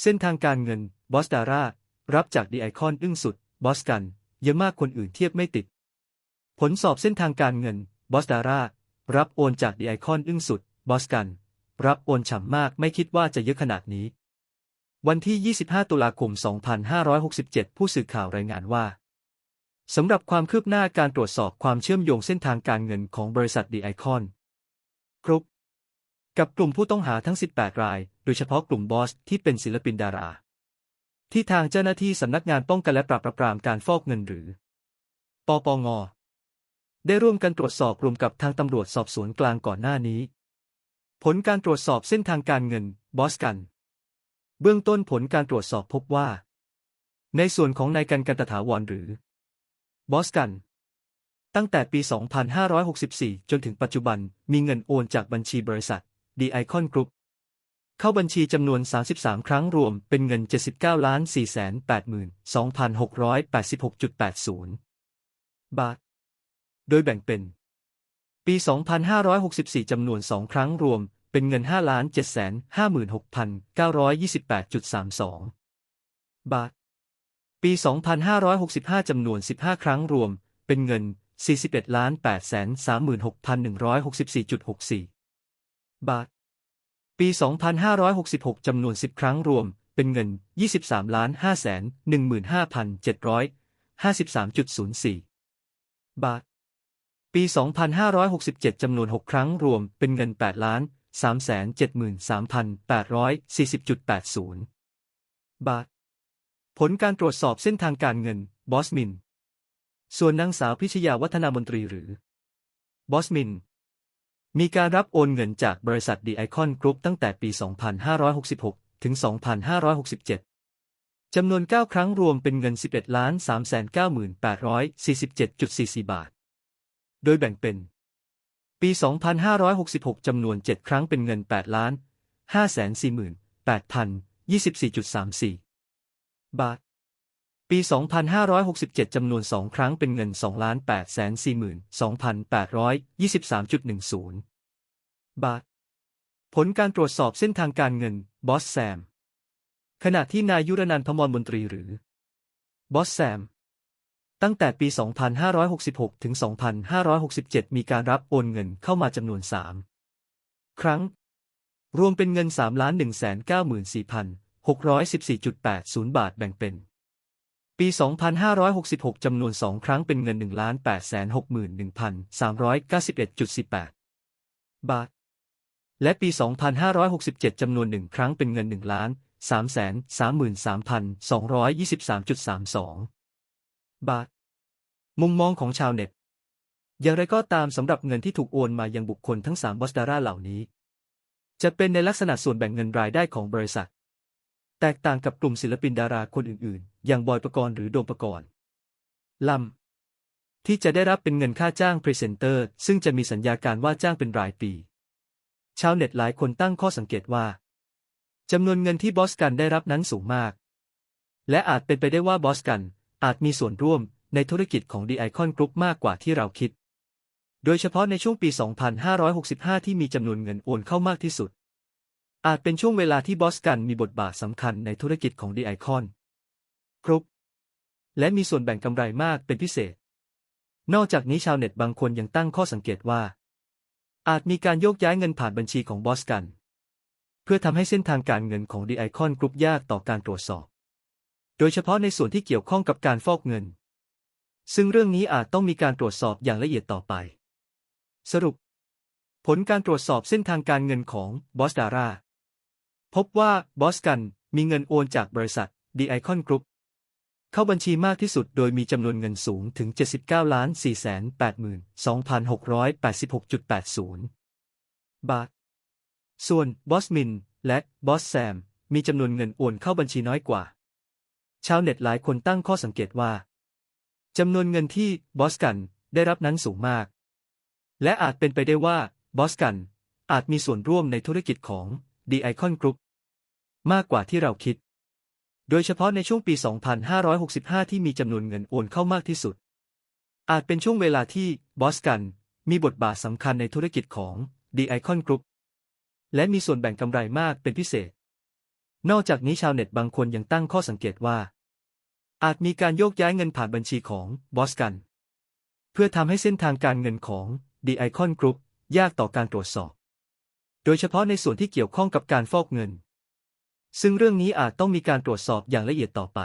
เส้นทางการเงิน บอสดาร่า รับจากดีไอคอนอึ้งสุด บอสกัน เยอะมากคนอื่นเทียบไม่ติด ผลสอบเส้นทางการเงิน บอสดาร่า รับโอนจากดีไอคอนอึ้งสุด บอสกัน รับโอนฉ่ำมากไม่คิดว่าจะเยอะขนาดนี้ วันที่ 25 ตุลาคม 2567 ผู้สื่อข่าวรายงานว่า สำหรับความคืบหน้าการตรวจสอบความเชื่อมโยงเส้นทางการเงินของบริษัทดีไอคอนกรุ๊ปกับกลุ่มผู้ต้องหาทั้ง 18 ราย โดยเฉพาะกลุ่มบอสที่เป็นศิลปินดารา ที่ทางเจ้าหน้าที่สำนักงานป้องกันและปราบปรามการฟอกเงินหรือ ปปง ได้ร่วมกันตรวจสอบรวมกับทางตำรวจสอบสวนกลางก่อนหน้านี้ ผลการตรวจสอบเส้นทางการเงินบอสกัน เบื้องต้นผลการตรวจสอบพบว่า ในส่วนของนายกันกันตถาวรหรือบอสกัน ตั้งแต่ปี 2564 จนถึงปัจจุบันมีเงินโอนจากบัญชีบริษัท The Icon Group เข้าบัญชีจำนวน 33 ครั้งรวมเป็นเงิน 79ล้าน482,686.80 บาท โดยแบ่งเป็น ปี 2564 จำนวน 2 ครั้งรวมเป็นเงิน5ล้าน756,928.32 บาท ปี 2565 จำนวน 15 ครั้งรวมเป็นเงิน 41ล้าน836,164.64 บาท ปี 2566 จำนวน 10 ครั้งรวม เป็นเงิน 23ล้าน515,753.04 บาท ปี 2567 จำนวน 6 ครั้งรวม เป็นเงิน 8 ล้าน373,840.80 บาท ผลการตรวจสอบเส้นทางการเงิน บอสมิน ส่วนนางสาวพิชยาวัฒนามนตรีหรือ บอสมิน มีการรับโอนเงินจากบริษัทดีไอคอนกรุ๊ปตั้งแต่ปี 2566 ถึง 2567 จำนวน 9 ครั้งรวมเป็นเงิน 11 ล้าน 398,47.44 บาท โดยแบ่งเป็น ปี 2566 จำนวน 7 ครั้งเป็นเงิน 8 ล้าน 548,024.34 บาท ปี 2567 จำนวน 2 ครั้งเป็นเงิน 2,842,823.10ล้าน842,823.10 บาท ผลการตรวจสอบเส้นทางการเงิน บอสแซม ขณะที่นายยุรนันท์พมรมนตรีหรือ บอสแซม ตั้งแต่ปี 2566 ถึง 2567 มีการรับโอนเงินเข้ามาจำนวน 3 ครั้ง รวมเป็นเงิน3ล้าน194,614.80 บาทแบ่งเป็นปี 2566 จำนวน 2 ครั้งเป็นเงิน1ล้าน861,391.18 บาท และปี 2567 จำนวน1ครั้งเป็นเงิน 1 ล้าน 333,223.32บาท มุมมองของชาวเน็ต อย่างไรก็ตามสำหรับเงินที่ถูกโอนมายังบุคคลทั้ง 3 บอสดาร่าเหล่านี้ จะเป็นในลักษณะส่วนแบ่งเงินรายได้ของบริษัท แตกต่างกับกลุ่มศิลปินดาราคนอื่นๆ อย่างบอยประกรณ์หรือโดมประกรณ์ลำที่จะได้รับเป็นเงินค่าจ้างพรีเซนเตอร์ ซึ่งจะมีสัญญาการว่าจ้างเป็นรายปี ชาวเน็ตหลายคนตั้งข้อสังเกตว่าจำนวนเงินที่บอสกันได้รับนั้นสูงมาก และอาจเป็นไปได้ว่าบอสกันอาจมีส่วนร่วมในธุรกิจของ The Icon Group มากกว่าที่เราคิด โดยเฉพาะในช่วงปี 2565 ที่มีจำนวนเงินโอนเข้ามากที่สุด อาจเป็นช่วงเวลาที่บอสกันมีบทบาทสำคัญในธุรกิจของ The Icon Group และมีส่วนแบ่งกำไรมากเป็นพิเศษ นอกจากนี้ชาวเน็ตบางคนยังตั้งข้อสังเกตว่า อาจมีการโยกย้ายเงินผ่านบัญชีของบอสกัน เพื่อทำให้เส้นทางการเงินของ The Icon Group ยากต่อการตรวจสอบ โดยเฉพาะในส่วนที่เกี่ยวข้องกับการฟอกเงิน ซึ่งเรื่องนี้อาจต้องมีการตรวจสอบอย่างละเอียดต่อไป สรุป ผลการตรวจสอบเส้นทางการเงินของบอสดาร่าพบว่าบอสกันมีเงินโอนจากบริษัท The Icon Group เข้าบัญชีมากที่สุดโดยมีจำนวนเงินสูงถึง 79ล้าน482,686.80 บาท ส่วนบอสมินและบอสแซมมีจำนวนเงินโอนเข้าบัญชีน้อยกว่า ชาวเน็ตหลายคนตั้งข้อสังเกตว่าจำนวนเงินที่บอสกันได้รับนั้นสูงมาก และอาจเป็นไปได้ว่าบอสกันอาจมีส่วนร่วมในธุรกิจของ The Icon Group มากกว่าที่เราคิด โดยเฉพาะในช่วงปี 2565 ที่มีจำนวนเงินโอนเข้ามากที่สุด อาจเป็นช่วงเวลาที่บอสกัน มีบทบาทสำคัญในธุรกิจของ The Icon Group และมีส่วนแบ่งกำไรมากเป็นพิเศษ นอกจากนี้ชาวเน็ตบางคนยังตั้งข้อสังเกตว่า อาจมีการโยกย้ายเงินผ่านบัญชีของบอสกัน เพื่อทำให้เส้นทางการเงินของ The Icon Group ยากต่อการตรวจสอบ โดยเฉพาะในส่วนที่เกี่ยวข้องกับการฟอกเงิน ซึ่งเรื่องนี้อาจต้องมีการตรวจสอบอย่างละเอียดต่อไป